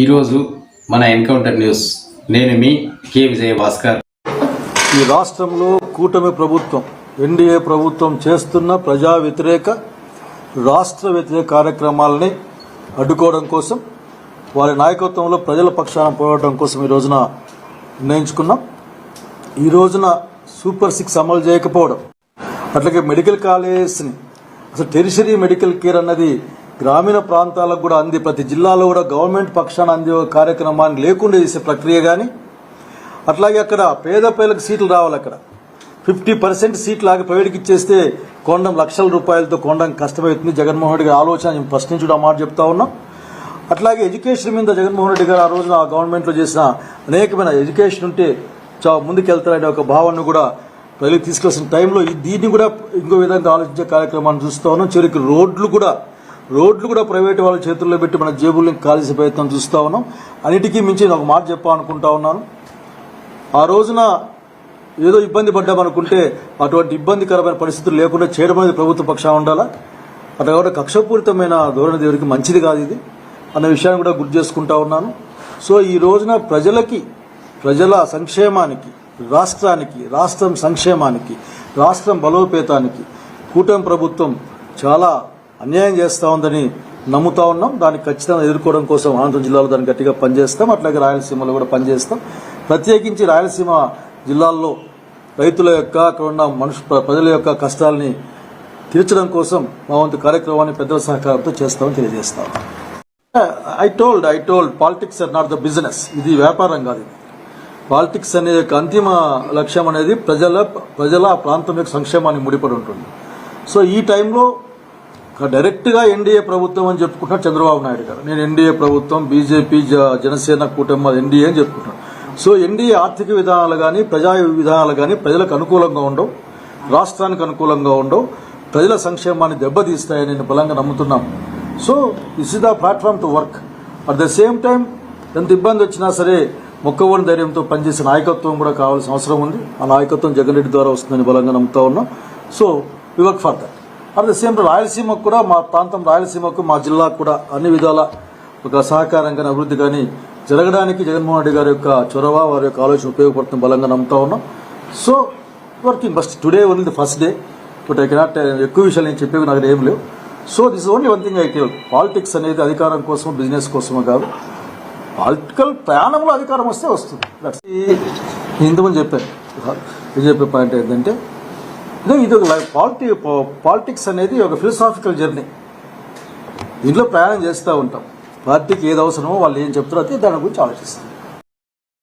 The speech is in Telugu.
ఈరోజు మన ఎన్కౌంటర్ న్యూస్. నేను మీ కే విజయ భాస్కర్ ఈ రాష్ట్రంలో కూటమి ప్రభుత్వం ఎన్డీఏ ప్రభుత్వం చేస్తున్న ప్రజా వ్యతిరేక రాష్ట్ర వ్యతిరేక కార్యక్రమాలని అడ్డుకోవడం కోసం వారి నాయకత్వంలో ప్రజల పక్షాన పోరాటం కోసం ఈ రోజున నిర్ణయించుకున్నాం. ఈ రోజున సూపర్ సిక్స్ అమలు చేయకపోవడం అట్లాగే మెడికల్ కాలేజెస్ని అసలు టెరిషరీ మెడికల్ కేర్ అన్నది గ్రామీణ ప్రాంతాలకు కూడా అంది. ప్రతి జిల్లాలో కూడా గవర్నమెంట్ పక్షాన అందే ఒక కార్యక్రమాన్ని లేకుండా చేసే ప్రక్రియ కానీ అట్లాగే అక్కడ పేద పేదలకు సీట్లు రావాలి అక్కడ. ఫిఫ్టీ పర్సెంట్ సీట్లు ఆగి ప్రైవేట్కి ఇచ్చేస్తే కొండం లక్షల రూపాయలతో కొండం కష్టమవుతుంది. జగన్మోహన్ రెడ్డి గారి ఆలోచన నేను ఫస్ట్ నుంచి కూడా ఆ మాట చెప్తా ఉన్నాం. అట్లాగే ఎడ్యుకేషన్ మీద జగన్మోహన్ రెడ్డి గారు ఆ రోజున ఆ గవర్నమెంట్లో చేసిన అనేకమైన ఎడ్యుకేషన్ ఉంటే చా ముందుకెళ్తారనే ఒక భావనను కూడా ప్రజలకు తీసుకొచ్చిన టైంలో దీన్ని కూడా ఇంకో విధంగా ఆలోచించే కార్యక్రమాన్ని చూస్తూ ఉన్నాం. చివరికి రోడ్లు కూడా రోడ్లు కూడా ప్రైవేట్ వాళ్ళ చేతుల్లో పెట్టి మన జేబుల్ని కాల్చే ప్రయత్నం చూస్తూ ఉన్నాం. అన్నిటికీ మించి నేను ఒక మాట చెప్పాలనుకుంటా ఉన్నాను. ఆ రోజున ఏదో ఇబ్బంది పడ్డామనుకుంటే అటువంటి ఇబ్బందికరమైన పరిస్థితులు లేకుండా చేయడం అనేది ప్రభుత్వ పక్షాన ఉండాలా? అట్లా కాబట్టి కక్షపూరితమైన ధోరణి దేవుడికి మంచిది కాదు ఇది అన్న విషయాన్ని కూడా గుర్తు చేసుకుంటా ఉన్నాను. సో ఈ రోజున ప్రజలకి ప్రజల సంక్షేమానికి రాష్ట్రానికి రాష్ట్రం సంక్షేమానికి రాష్ట్రం బలోపేతానికి కూటమి ప్రభుత్వం చాలా అన్యాయం చేస్తూ ఉందని నమ్ముతా ఉన్నాం. దాన్ని ఖచ్చితంగా ఎదుర్కోవడం కోసం అనంతరం జిల్లాలో దాన్ని గట్టిగా పనిచేస్తాం. అట్లాగే రాయలసీమలో కూడా పనిచేస్తాం. ప్రత్యేకించి రాయలసీమ జిల్లాల్లో రైతుల యొక్క అక్కడ ఉన్న మనుషు ప్రజల యొక్క కష్టాలని తీర్చడం కోసం మా వంతు కార్యక్రమాన్ని పెద్దల సహకారంతో చేస్తామని తెలియజేస్తాం. I told I told politics are not the business ఇది వ్యాపారం కాదు పాలిటిక్స్ అనే యొక్క అంతిమ లక్ష్యం అనేది ప్రజల ప్రజల ప్రాంతం యొక్క సంక్షేమాన్ని ముడిపడి ఉంటుంది. సో ఈ టైంలో డైరెక్ట్గా ఎన్డీఏ ప్రభుత్వం అని చెప్పుకుంటున్నారు చంద్రబాబు నాయుడు గారు. నేను ఎన్డీఏ ప్రభుత్వం బీజేపీ జనసేన కూటమి ఎన్డీఏ అని చెప్పుకుంటున్నాను. సో ఎన్డీఏ ఆర్థిక విధానాలు కానీ ప్రజా విధానాలు కానీ ప్రజలకు అనుకూలంగా ఉండవు రాష్ట్రానికి అనుకూలంగా ఉండవు ప్రజల సంక్షేమాన్ని దెబ్బతీస్తాయని నేను బలంగా నమ్ముతున్నాం. So this is the platform to work at the same time ఎంత ఇబ్బంది వచ్చినా సరే మొక్కవని ధైర్యంతో పనిచేసే నాయకత్వం కూడా కావాల్సిన అవసరం ఉంది. ఆ నాయకత్వం జగన్ రెడ్డి ద్వారా వస్తుందని బలంగా నమ్ముతా ఉన్నాం. So we work for that at the same రాయలసీమకు కూడా మా ప్రాంతం రాయలసీమకు మా జిల్లాకు కూడా అన్ని విధాల ఒక సహకారం కానీ అభివృద్ధి కానీ జరగడానికి జగన్మోహన్ రెడ్డి గారి యొక్క చొరవ వారి యొక్క ఆలోచన ఉపయోగపడుతుంది బలంగా నమ్ముతా ఉన్నాం. So working first today only the first day but I cannot ఎక్కువ విషయాలు నేను చెప్పేవి నాకు ఏం లేవు. So this only one thing I tell politics అనేది అధికారం కోసం బిజినెస్ కోసమో కాదు. పొలిటికల్ ప్రయాణంలో అధికారం వస్తే వస్తుంది. That's- నేను ఇంతకుముందు చెప్పాను ఇది చెప్పే పాయింట్ ఏంటంటే ఇది ఒక పాలిటి పాలిటిక్స్ అనేది ఒక ఫిలసాఫికల్ జర్నీ. దీంట్లో ప్రయాణం చేస్తూ ఉంటాం. పార్టీకి ఏది అవసరమో వాళ్ళు ఏం చెప్తారో అది దాని గురించి ఆలోచిస్తాం.